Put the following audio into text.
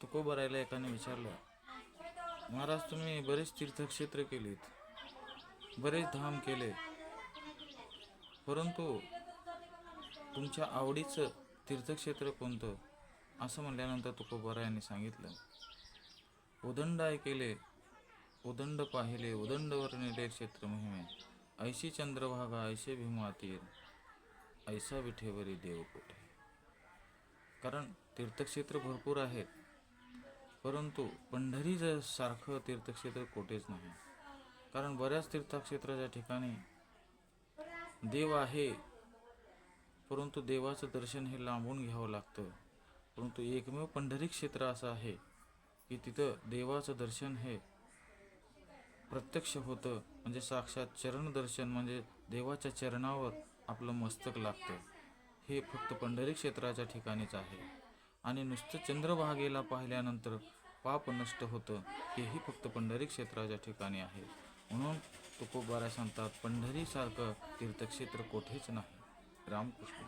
तुकोबरायला एकाने विचारलं महाराज तुम्ही बरेच तीर्थक्षेत्र केलीत बरेच धाम केले परंतु तुमच्या आवडीचं तीर्थक्षेत्र कोणतं? असं म्हणल्यानंतर तुकोबारा सांगितलं उदंड केले उदंड पाहिले उदंड वर्णिले क्षेत्र मोहिमे ऐशी चंद्रभागा ऐसे भीमातीर ऐसा विठेवरी देव कुठे कारण तीर्थक्षेत्र भरपूर आहेत परंतु पंढरी ज- सारखं तीर्थक्षेत्र कोठेच नाही. कारण बऱ्याच तीर्थक्षेत्राच्या ठिकाणी देव आहे. परंतु देवाचं दर्शन हे लांबून घ्यावं लागतं. परंतु एकमेव पंढरी क्षेत्र असं आहे की तिथं देवाचं दर्शन हे प्रत्यक्ष होतं. म्हणजे साक्षात चरण दर्शन म्हणजे देवाच्या चरणावर आपलं मस्तक लागतं. हे फक्त पंढरी क्षेत्राच्या ठिकाणीच आहे. आणि नुसतं चंद्रभागेला पाहिल्यानंतर पाप नष्ट होतं हेही फक्त पंढरी क्षेत्राच्या ठिकाणी आहे. म्हणून तुकोबारा सांगतात पंढरीसारखं तीर्थक्षेत्र कोठेच नाही. रामकृष्ण